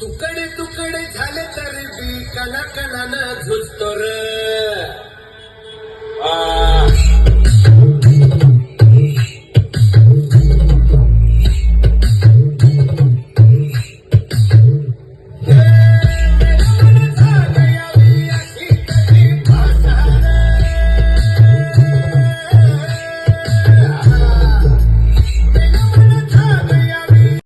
तुकडे तुकडे झाले तरी बी कला कलानं झुज